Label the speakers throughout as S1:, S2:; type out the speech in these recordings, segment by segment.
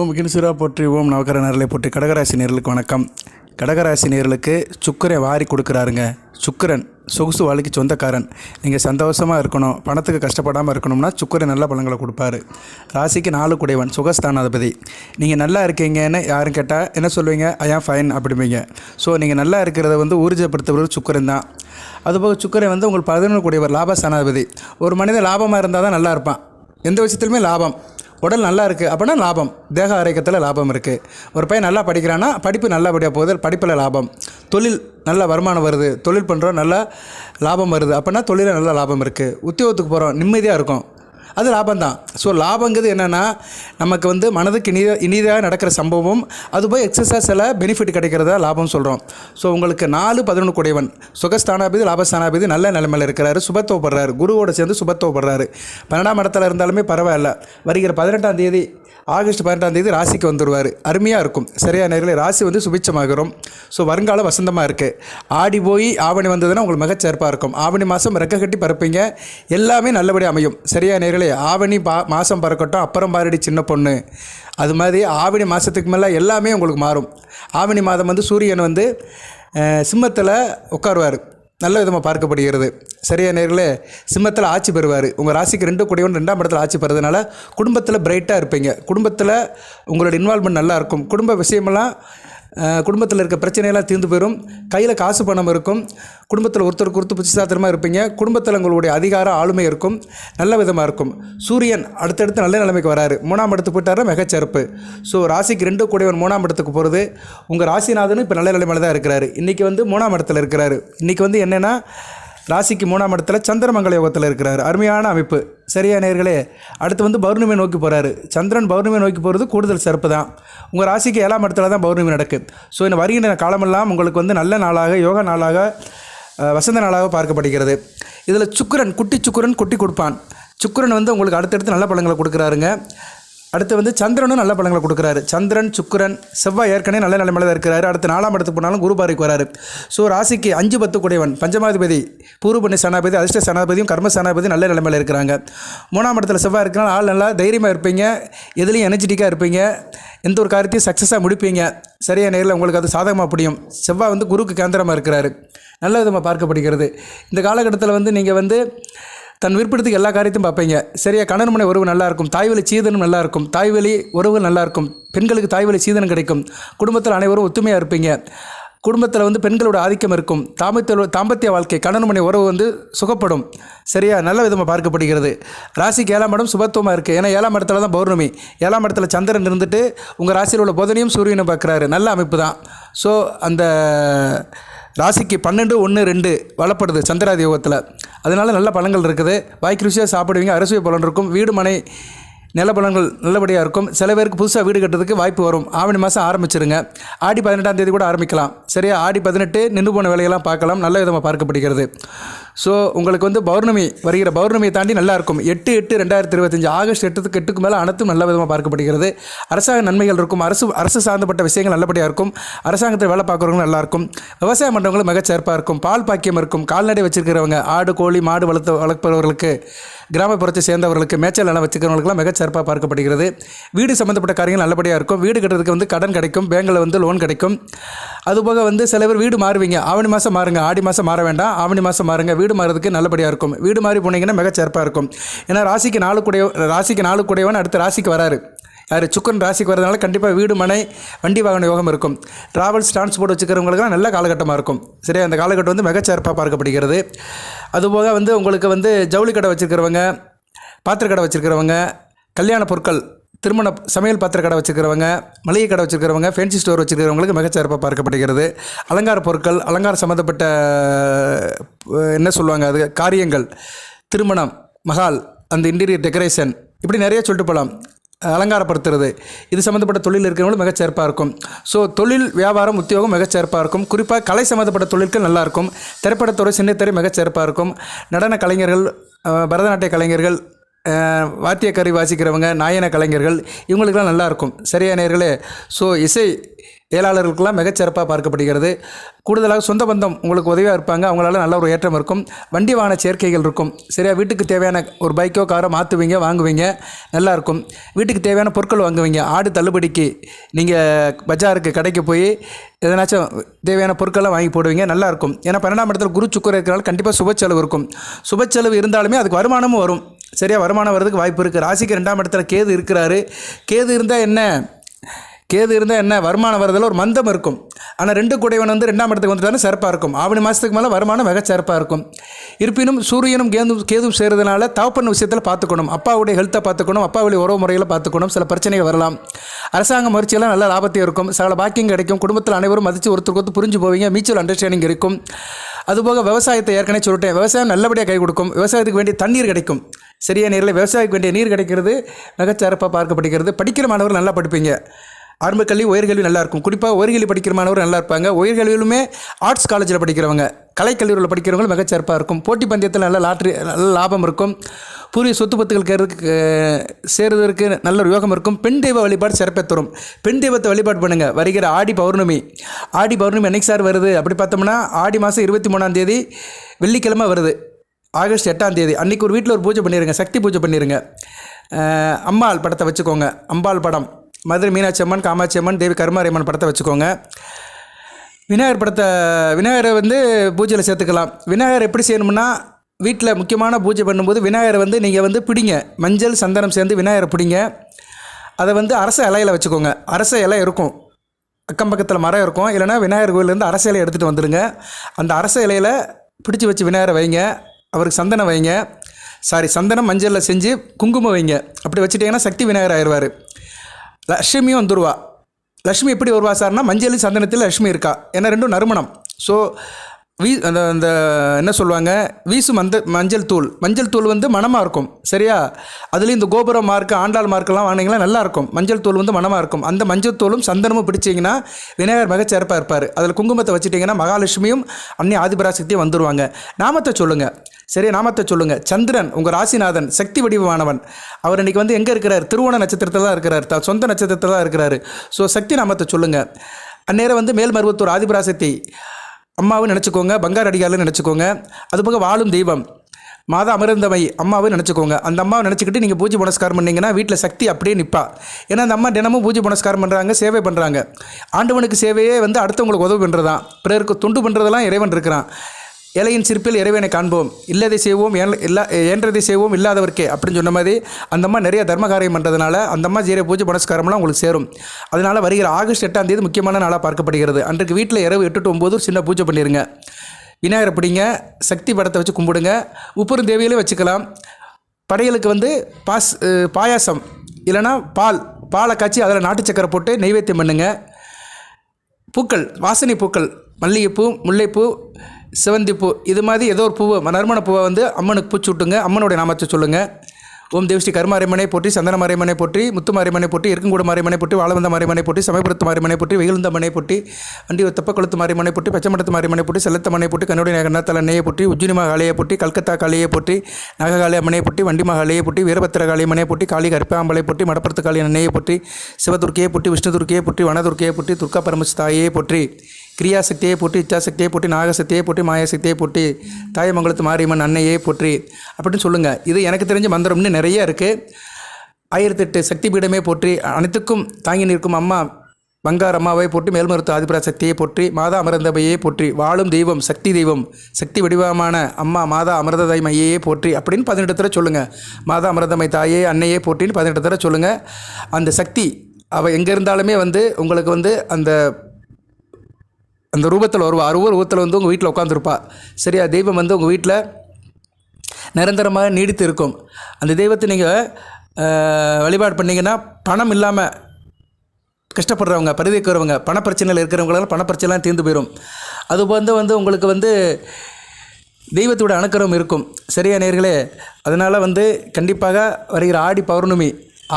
S1: ஓம் கின்சுரா போற்றி ஓம் நவகர நேரலை போற்றி கடகராசி நேர்களுக்கு வணக்கம் கடகராசி நேர்களுக்கு சுக்கரை வாரி கொடுக்குறாருங்க சுக்கரன் சொகுசு வாழ்க்கை சொந்தக்காரன் நீங்கள் சந்தோஷமாக இருக்கணும் பணத்துக்கு கஷ்டப்படாமல் இருக்கணும்னா சுக்கரை நல்ல பழங்களை கொடுப்பாரு ராசிக்கு நாலு குடைவன் சுகஸ்தானாதிபதி நீங்கள் நல்லா இருக்கீங்கன்னு யாரும் கேட்டால் என்ன சொல்லுவீங்க ஐயா ஃபைன் அப்படிம்பீங்க ஸோ நீங்கள் நல்லா இருக்கிறத வந்து ஊர்ஜப்படுத்துபவர் சுக்கரன் தான் அதுபோக சுக்கரை வந்து உங்களுக்கு பதினொன்று குடைவர் லாபஸ்தானாதிபதி ஒரு மனிதன் லாபமாக இருந்தால் தான் நல்லா இருப்பான் எந்த விஷயத்துலையுமே லாபம் உடல் நல்லா இருக்குது அப்படின்னா லாபம் தேக ஆரோக்கியத்தில் லாபம் இருக்குது ஒரு பையன் நல்லா படிக்கிறான்னா படிப்பு நல்லபடியாக போகுது படிப்பில் லாபம் தொழில் நல்ல வருமானம் வருது தொழில் பண்ணுறோம் நல்லா லாபம் வருது அப்படின்னா தொழிலில் நல்ல லாபம் இருக்குது உத்தியோகத்துக்கு போகிறோம் நிம்மதியாக இருக்கும் அது லாபம் தான் ஸோ லாபங்கிறது என்னென்னா நமக்கு வந்து மனதுக்கு இனி இனிதாக நடக்கிற சம்பவம் அது போய் எக்ஸசைஸ் சில பெனிஃபிட் கிடைக்கிறதா லாபம் சொல்கிறோம் ஸோ உங்களுக்கு நாலு பதினொன்று குடைவன் சுகஸ்தானாபிதி லாபஸ்தானாபிதி நல்ல நிலைமையில் இருக்கிறாரு சுபத்துவப்படுறாரு குருவோடு சேர்ந்து சுபத்துவப்படுறாரு பன்னெண்டாம் இடத்துல இருந்தாலுமே பரவாயில்ல வருகிற பதினெட்டாம் தேதி ஆகஸ்ட் பன்னெண்டாம் தேதி ராசிக்கு வந்துடுவார் அருமையாக இருக்கும் சரியான நேரில் ராசி வந்து சுபிச்சமாகிறோம் ஸோ வருங்கால வசந்தமாக இருக்குது ஆடி போய் ஆவணி வந்ததுன்னா உங்களுக்கு மிகச்சிறப்பாக இருக்கும் ஆவணி மாதம் ரெக்க கட்டி பறப்பீங்க எல்லாமே நல்லபடியாக அமையும் சரியா நேரிலே ஆவணி பா மாதம் பறக்கட்டும் அப்புறம் பாரடி சின்ன பொண்ணு அது மாதிரி ஆவணி மாதத்துக்கு மேலே எல்லாமே உங்களுக்கு மாறும் ஆவணி மாதம் வந்து சூரியன் வந்து சிம்மத்தில் உட்காருவார் நல்ல விதமாக பார்க்கப்படுகிறது சரியா நேர்களே சிம்மத்தில் ஆட்சி பெறுவார் உங்கள் ராசிக்கு ரெண்டு கூடியவன் ரெண்டாம் இடத்துல ஆட்சி பெறதுனால குடும்பத்தில் பிரைட்டாக இருப்பீங்க குடும்பத்தில் உங்களோட இன்வால்மெண்ட் நல்லாயிருக்கும் குடும்ப விஷயமெல்லாம் குடும்பத்தில் இருக்க பிரச்சனையெல்லாம் தீர்ந்து போயிடும் கையில் காசு பணம் இருக்கும் குடும்பத்தில் ஒருத்தர் கொடுத்து புத்திசாத்திரமாக இருப்பீங்க குடும்பத்தில் உங்களுடைய அதிகார ஆளுமை இருக்கும் நல்ல விதமாக இருக்கும் சூரியன் அடுத்தடுத்து நல்ல நிலைமைக்கு வராரு மூணாம் இடத்துக்கு போயிட்டாரா மிகச்சிறப்பு ஸோ ராசிக்கு ரெண்டு கூடியவன் மூணாம் இடத்துக்கு போகிறது உங்கள் ராசிநாதனும் இப்போ நல்ல நிலைமையில் தான் இருக்கிறாரு இன்றைக்கி வந்து மூணாம் இடத்துல இருக்கிறாரு இன்றைக்கி வந்து என்னென்னா ராசிக்கு மூணாம் இடத்துல சந்திரமங்கல யோகத்தில் இருக்கிறார் அருமையான அமைப்பு சரியா நேர்களே அடுத்து வந்து பௌர்ணமியை நோக்கி போகிறாரு சந்திரன் பௌர்ணமியை நோக்கி போகிறது கூடுதல் சிறப்பு தான் உங்கள் ராசிக்கு ஏழாம் இடத்துல தான் பௌர்ணமி நடக்கு ஸோ இந்த வருகின்ற காலமெல்லாம் உங்களுக்கு வந்து நல்ல நாளாக யோகா நாளாக வசந்த நாளாக பார்க்கப்படுகிறது இதில் சுக்கரன் குட்டி சுக்கரன் குட்டி கொடுப்பான் சுக்கரன் வந்து உங்களுக்கு அடுத்தடுத்து நல்ல பழங்களை கொடுக்குறாருங்க அடுத்து வந்து சந்திரனும் நல்ல பலங்களை கொடுக்குறாரு சந்திரன் சுக்கரன் செவ்வாய் ஏற்கனவே நல்ல நிலைமையில் தான் இருக்கிறாரு அடுத்து நாலாம் இடத்துக்கு போனாலும் குரு பாரிக்கு வராரு ஸோ ராசிக்கு அஞ்சு பத்து குடைவன் பஞ்சமாதிபதி பூர்வபுண்ணி சனாபதி அதிர்ஷ்ட சனாபதியும் கர்ம சனாபதியும் நல்ல நிலைமையில் இருக்கிறாங்க மூணாம் இடத்துல செவ்வாய் இருக்கிறனால ஆள் நல்லா தைரியமாக இருப்பீங்க எதுலேயும் எனர்ஜெட்டிக்காக இருப்பீங்க எந்த ஒரு காரியத்தையும் சக்ஸஸாக முடிப்பீங்க சரியான நேரில் உங்களுக்கு அது சாதகமாக புரியும் செவ்வாய் வந்து குருக்கு கேந்திரமாக இருக்கிறாரு நல்ல விதமாக பார்க்கப்படுகிறது இந்த காலகட்டத்தில் வந்து நீங்கள் வந்து தன் விருப்பத்துக்கு எல்லா காரியத்தையும் பார்ப்பீங்க சரியா கணவன் உறவு நல்லா இருக்கும் தாய்வழி சீதனம் நல்லா இருக்கும் தாய்வழி உறவு நல்லா இருக்கும் பெண்களுக்கு தாய்வழி சீதனம் கிடைக்கும் குடும்பத்தில் அனைவரும் ஒத்துமையாக இருப்பீங்க குடும்பத்தில் வந்து பெண்களோட ஆதிக்கம் இருக்கும் தாமத்திய தாம்பத்திய வாழ்க்கை கணவன் உறவு வந்து சுகப்படும் சரியா நல்ல விதமாக பார்க்கப்படுகிறது ராசிக்கு ஏழாம் இடம் சுபத்துவமாக இருக்குது ஏன்னா ஏழாம் இடத்துல தான் பௌர்ணமி ஏழாம் இடத்துல சந்திரன் இருந்துட்டு உங்கள் ராசியில் உள்ள புதனையும் சூரியனும் பார்க்குறாரு நல்ல அமைப்பு தான் ஸோ அந்த ராசிக்கு பன்னெண்டு ஒன்று ரெண்டு வளப்படுது சந்திராதி யோகத்தில் அதனால் நல்ல பழங்கள் இருக்குது வாய்க்கு ருசியாக சாப்பிடுவீங்க அரசுவை பலன் இருக்கும் வீடு மனை நிலபலன்கள் நல்லபடியாக இருக்கும் சில பேருக்கு புதுசாக வீடு கட்டுறதுக்கு வாய்ப்பு வரும் ஆவணி மாதம் ஆரம்பிச்சிருங்க ஆடி பதினெட்டாம் தேதி கூட ஆரம்பிக்கலாம் சரியா ஆடி பதினெட்டு நின்று போன வேலையெல்லாம் பார்க்கலாம் நல்ல விதமாக பார்க்கப்படுகிறது ஸோ உங்களுக்கு வந்து பௌர்ணமி வருகிற பௌர்ணமியை தாண்டி நல்லாயிருக்கும் எட்டு எட்டு ரெண்டாயிரத்தி இருபத்தஞ்சு ஆகஸ்ட் எட்டுக்கு எட்டுக்கு மேலே அனைத்தும் நல்ல விதமாக பார்க்கப்படுகிறது அரசாங்க நன்மைகள் இருக்கும் அரசு அரசு சார்ந்தப்பட்ட விஷயங்கள் நல்லபடியாக இருக்கும் அரசாங்கத்தில் வேலை பார்க்குறவங்க நல்லாயிருக்கும் விவசாயம் பண்ணுறவங்களும் மிகச்சிறப்பாக இருக்கும் பால் பாக்கியம் இருக்கும் கால்நடை வச்சுருக்கிறவங்க ஆடு கோழி மாடு வளர்த்து வளர்ப்பவர்களுக்கு கிராமப்புறத்தை சேர்ந்தவர்களுக்கு மேச்சல் நிலம் வச்சுக்கிறவங்களுக்குலாம் மிக சிறப்பாக பார்க்கப்படுகிறது வீடு சம்மந்தப்பட்ட காரியங்கள் நல்லபடியாக இருக்கும் வீடு கட்டுறதுக்கு வந்து கடன் கிடைக்கும் பேங்கில் வந்து லோன் கிடைக்கும் அதுபோக வந்து சில பேர் வீடு மாறுவீங்க ஆவணி மாதம் மாறுங்க ஆடி மாதம் மாற வேண்டாம் ஆவணி மாதம் மாறுங்க வீடு மாறுறதுக்கு நல்லபடியாக இருக்கும் வீடு மாறி போனீங்கன்னா மிக சிறப்பாக இருக்கும் ஏன்னா ராசிக்கு நாலு ராசிக்கு நாலு அடுத்து ராசிக்கு வராரு யார் சுக்கன் ராசிக்கு வரதுனால கண்டிப்பாக வீடு மனை வண்டி வாகன யோகம் இருக்கும் ட்ராவல்ஸ் டிரான்ஸ்போர்ட் வச்சுக்கிறவங்களுக்குலாம் நல்ல காலகட்டமாக இருக்கும் சரி அந்த காலகட்டம் வந்து மிகச்சிறப்பாக பார்க்கப்படுகிறது அதுபோக வந்து உங்களுக்கு வந்து ஜவுளி கடை வச்சுருக்கிறவங்க பாத்திரக்கடை வச்சுருக்கிறவங்க கல்யாண பொருட்கள் திருமண சமையல் பாத்திர கடை வச்சுருக்கிறவங்க மளிகை கடை வச்சுருக்கிறவங்க ஃபேன்சி ஸ்டோர் வச்சுருக்கிறவங்களுக்கு மிகச்சிறப்பாக பார்க்கப்படுகிறது அலங்கார பொருட்கள் அலங்கார சம்மந்தப்பட்ட என்ன சொல்லுவாங்க அது காரியங்கள் திருமணம் மகால் அந்த இன்டீரியர் டெக்கரேஷன் இப்படி நிறைய சொல்லிட்டு போகலாம் அலங்காரப்படுத்துறது இது சம்மந்தப்பட்ட தொழில் இருக்கிறவங்களும் மிகச்சிறப்பாக இருக்கும் ஸோ தொழில் வியாபாரம் உத்தியோகம் மிகச்சிறப்பாக இருக்கும் குறிப்பாக கலை சம்மந்தப்பட்ட தொழில்கள் நல்லாயிருக்கும் திரைப்படத்துறை சின்னத்துறை மிகச்சிறப்பாக இருக்கும் நடன கலைஞர்கள் பரதநாட்டிய கலைஞர்கள் வாத்தியக்கறி வாசிக்கிறவங்க நாயன கலைஞர்கள் இவங்களுக்கெல்லாம் நல்லாயிருக்கும் சரியான நேர்களே ஸோ இசை ஏழாளர்களுக்கெல்லாம் மிகச்சிறப்பாக பார்க்கப்படுகிறது கூடுதலாக சொந்த பந்தம் உங்களுக்கு உதவியாக இருப்பாங்க அவங்களால நல்ல ஒரு ஏற்றம் இருக்கும் வண்டி வாகன சேர்க்கைகள் இருக்கும் சரியாக வீட்டுக்கு தேவையான ஒரு பைக்கோ காரோ மாற்றுவீங்க வாங்குவீங்க நல்லாயிருக்கும் வீட்டுக்கு தேவையான பொருட்கள் வாங்குவீங்க ஆடு தள்ளுபடிக்கு நீங்கள் பஜாருக்கு கடைக்கு போய் எதனாச்சும் தேவையான பொருட்கள்லாம் வாங்கி போடுவீங்க நல்லாயிருக்கும் ஏன்னா பன்னெண்டாம் இடத்துல குரு சுக்கர் இருக்கிறனால கண்டிப்பாக சுப செலவு இருக்கும் சுப செலவு இருந்தாலுமே அதுக்கு வருமானமும் வரும் சரியாக வருமானம் வர்றதுக்கு வாய்ப்பு இருக்குது ராசிக்கு ரெண்டாம் இடத்துல கேது இருக்கிறாரு கேது இருந்தால் என்ன கேது இருந்தால் என்ன வருமானம் வரதில் ஒரு மந்தம் இருக்கும் ஆனால் ரெண்டு குடைவன் வந்து ரெண்டாம் இடத்துக்கு வந்துட்டாலும் சிறப்பாக இருக்கும் ஆவணி மாதத்துக்கு மேலே வருமானம் மிக சிறப்பாக இருக்கும் இருப்பினும் சூரியனும் கேதும் கேதும் சேர்றதுனால தவப்பண்ண விஷயத்தில் பார்த்துக்கணும் அப்பாவுடைய ஹெல்த்தை பார்த்துக்கணும் அப்பாவுடைய உறவு முறையில் பார்த்துக்கணும் சில பிரச்சனைகள் வரலாம் அரசாங்க முயற்சியெல்லாம் நல்ல லாபத்தையும் இருக்கும் சில பாக்கியம் கிடைக்கும் குடும்பத்தில் அனைவரும் மதித்து ஒருத்தருக்கு ஒருத்தர் புரிஞ்சு போவீங்க மியூச்சுவல் அண்டர்ஸ்டாண்டிங் இருக்கும் அதுபோக விவசாயத்தை ஏற்கனவே சொல்லிட்டேன் விவசாயம் நல்லபடியாக கை கொடுக்கும் விவசாயத்துக்கு வேண்டிய தண்ணீர் கிடைக்கும் சரியான நேரில் விவசாயிக்கு வேண்டிய நீர் கிடைக்கிறது மிகச்சிறப்பாக பார்க்கப்படுகிறது படிக்கிற மாணவர்கள் நல்லா படிப்பீங்க ஆரம்ப கல்வி உயர்கல்வி நல்லா இருக்கும் குறிப்பாக உயர்கல்வி படிக்கிற மாணவர்கள் நல்லா இருப்பாங்க உயர்கல்வியிலுமே ஆர்ட்ஸ் காலேஜில் படிக்கிறவங்க கலைக்கல்லூரியில் படிக்கிறவங்களும் மிகச்சிறப்பாக இருக்கும் போட்டி பந்தயத்தில் நல்ல லாட்ரி நல்ல லாபம் இருக்கும் புரிய சொத்து கேட்கறதுக்கு சேருவதற்கு நல்ல ஒரு யோகம் இருக்கும் பெண் தெய்வ வழிபாடு சிறப்பை தரும் பெண் தெய்வத்தை வழிபாடு பண்ணுங்கள் வருகிற ஆடி பௌர்ணமி ஆடி பௌர்ணமி என்னைக்கு சார் வருது அப்படி பார்த்தோம்னா ஆடி மாதம் இருபத்தி மூணாம் தேதி வெள்ளிக்கிழமை வருது ஆகஸ்ட் எட்டாம் தேதி அன்றைக்கி ஒரு வீட்டில் ஒரு பூஜை பண்ணிடுங்க சக்தி பூஜை பண்ணிடுங்க அம்மாள் படத்தை வச்சுக்கோங்க அம்பாள் படம் மதுரை மீனாட்சி அம்மன் காமாட்சி அம்மன் தேவி கருமாரியம்மன் படத்தை வச்சுக்கோங்க விநாயகர் படத்தை விநாயகரை வந்து பூஜையில் சேர்த்துக்கலாம் விநாயகர் எப்படி செய்யணும்னா வீட்டில் முக்கியமான பூஜை பண்ணும்போது விநாயகரை வந்து நீங்கள் வந்து பிடிங்க மஞ்சள் சந்தனம் சேர்ந்து விநாயகரை பிடிங்க அதை வந்து அரச இலையில் வச்சுக்கோங்க அரச இலை இருக்கும் அக்கம் பக்கத்தில் மரம் இருக்கும் இல்லைனா விநாயகர் கோயிலேருந்து அரச இலையை எடுத்துகிட்டு வந்துடுங்க அந்த அரச இலையில் பிடிச்சி வச்சு விநாயகரை வைங்க அவருக்கு சந்தனம் வைங்க சாரி சந்தனம் மஞ்சளில் செஞ்சு குங்குமம் வைங்க அப்படி வச்சுட்டிங்கன்னா சக்தி விநாயகர் ஆயிடுவார் லக்ஷ்மி வந்துடுவா லக்ஷ்மி எப்படி வருவா சார்னா மஞ்சள் சந்தனத்தில் லக்ஷ்மி இருக்கா ஏன்னா ரெண்டும் நறுமணம் ஸோ வீ அந்த அந்த என்ன சொல்லுவாங்க வீசு மந்த மஞ்சள் தூள் மஞ்சள் தூள் வந்து மனமாக இருக்கும் சரியா அதுலேயும் இந்த கோபுரம் மார்க்கு ஆண்டாள் மார்க்கெல்லாம் வாங்கினீங்கன்னா நல்லாயிருக்கும் மஞ்சள் தூள் வந்து மனமாக இருக்கும் அந்த மஞ்சள் தூளும் சந்தனமும் பிடிச்சிங்கன்னா விநாயகர் மகச்சிறப்பாக இருப்பார் அதில் குங்குமத்தை வச்சுட்டிங்கன்னா மகாலட்சுமியும் அன்னி ஆதிபராசக்தியும் வந்துடுவாங்க நாமத்தை சொல்லுங்கள் சரி நாமத்தை சொல்லுங்கள் சந்திரன் உங்கள் ராசிநாதன் சக்தி வடிவமானவன் அவர் இன்றைக்கி வந்து எங்கே இருக்கிறார் திருவோண நட்சத்திரத்தில் தான் இருக்கிறார் தான் சொந்த நட்சத்திரத்தில் தான் இருக்கிறாரு ஸோ சக்தி நாமத்தை சொல்லுங்கள் அந்நேரம் வந்து மேல்மருவத்தூர் ஆதிபராசக்தி அம்மாவும் நினச்சிக்கோங்க பங்கார் அடிகாலும் நினச்சிக்கோங்க அது போக வாழும் தெய்வம் மாதா அமர்ந்தமை அம்மாவும் நினச்சிக்கோங்க அந்த அம்மாவை நினச்சிக்கிட்டு நீங்கள் பூஜை புனஸ்காரம் பண்ணிங்கன்னா வீட்டில் சக்தி அப்படியே நிற்பா ஏன்னா அந்த அம்மா தினமும் பூஜை புனஸ்காரம் பண்ணுறாங்க சேவை பண்ணுறாங்க ஆண்டவனுக்கு சேவையே வந்து அடுத்தவங்களுக்கு உதவு பண்ணுறதான் பிறருக்கு துண்டு பண்ணுறதெல்லாம் இறைவன் இருக்கிறான் இலையின் சிற்பில் இறைவனை காண்போம் இல்லதை செய்வோம் இல்லா ஏன்றதை செய்வோம் இல்லாதவர்க்கே அப்படின்னு சொன்ன மாதிரி அந்தம்மா நிறைய தர்ம காரியம் பண்ணுறதுனால அந்தம்மா ஜீர பூஜை புனஸ்காரம்லாம் உங்களுக்கு சேரும் அதனால் வருகிற ஆகஸ்ட் எட்டாம் தேதி முக்கியமான நாளாக பார்க்கப்படுகிறது அன்றைக்கு வீட்டில் இரவு எட்டு டு ஒம்பது சின்ன பூஜை பண்ணிடுங்க விநாயகர் பிடிங்க சக்தி படத்தை வச்சு கும்பிடுங்க தேவியிலே வச்சுக்கலாம் படையலுக்கு வந்து பாஸ் பாயாசம் இல்லைனா பால் பாலை காய்ச்சி அதில் நாட்டு சக்கரை போட்டு நெய்வேத்தியம் பண்ணுங்கள் பூக்கள் வாசனை பூக்கள் மல்லிகைப்பூ முல்லைப்பூ செவந்திப்பூ இது மாதிரி ஏதோ ஒரு பூவை நறுமண பூவை வந்து அம்மனுக்கு பூச்சி விட்டுங்க அம்மனுடைய நாமத்தை சொல்லுங்கள் ஓம் தேவஸ்ரீ கருமாரியம்மனை போற்றி சந்தன மாரியம்மனை போற்றி முத்துமாரியம்மனை போற்றி இருக்கங்கூட மாரியம்மனை போற்றி வாழவந்த மாரியம்மனை போற்றி சமயபுரத்து மாரியம்மனை போற்றி வெயிலுந்த மனை போற்றி வண்டி தெப்பக்குளத்து மாரியம்மனை போட்டி பச்சைமடத்து மாரியம்மனை போட்டி செல்லத்த மனை போட்டி கண்ணுடைய நகர்நாத்தல நெய்யை போட்டி உஜ்ஜினி மகாலயை போட்டி கல்கத்தா காளியை போட்டி நாககாலி அம்மனை போட்டி வண்டி மகாலயை போட்டி வீரபத்திர காளி மனை போற்றி காளி கருப்பாம்பளை போட்டி மடப்பரத்து காளி நெய்யை போட்டி சிவதுர்க்கையை விஷ்ணு விஷ்ணுதுர்க்கையை போட்டி வனதுர்க்கையை போட்டி துர்கா பரமசு போற்றி கிரியாசக்தியை போட்டு இச்சாசக்தியை போட்டு நாகசக்தியை போட்டு மாயாசக்தியை போட்டு தாயமங்கலத்து மாரியம்மன் அன்னையே போற்றி அப்படின்னு சொல்லுங்கள் இது எனக்கு தெரிஞ்ச மந்திரம்னு நிறைய இருக்குது ஆயிரத்தெட்டு சக்தி பீடமே போற்றி அனைத்துக்கும் தாங்கி நிற்கும் அம்மா பங்கார் அம்மாவை போட்டு மேல்மருத்து ஆதிபுரா சக்தியை போற்றி மாதா அமரந்தமையே போற்றி வாழும் தெய்வம் சக்தி தெய்வம் சக்தி வடிவமான அம்மா மாதா தாய் மையையே போற்றி அப்படின்னு பதினெட்டு தடவை சொல்லுங்கள் மாதா அமிர்தமை தாயே அன்னையே போற்றின்னு பதினெட்டு தடவை சொல்லுங்கள் அந்த சக்தி அவள் எங்கே இருந்தாலுமே வந்து உங்களுக்கு வந்து அந்த அந்த ரூபத்தில் வருவா அருவ ரூபத்தில் வந்து உங்கள் வீட்டில் உட்காந்துருப்பா சரியா தெய்வம் வந்து உங்கள் வீட்டில் நிரந்தரமாக நீடித்து இருக்கும் அந்த தெய்வத்தை நீங்கள் வழிபாடு பண்ணிங்கன்னா பணம் இல்லாமல் கஷ்டப்படுறவங்க பரிதிக்கிறவங்க பணப்பிரச்சனையில் இருக்கிறவங்களால பணப்பிரச்சனைலாம் தீர்ந்து போயிடும் அது வந்து வந்து உங்களுக்கு வந்து தெய்வத்தோட அணுக்கரம் இருக்கும் சரியா நேர்களே அதனால் வந்து கண்டிப்பாக வருகிற ஆடி பௌர்ணமி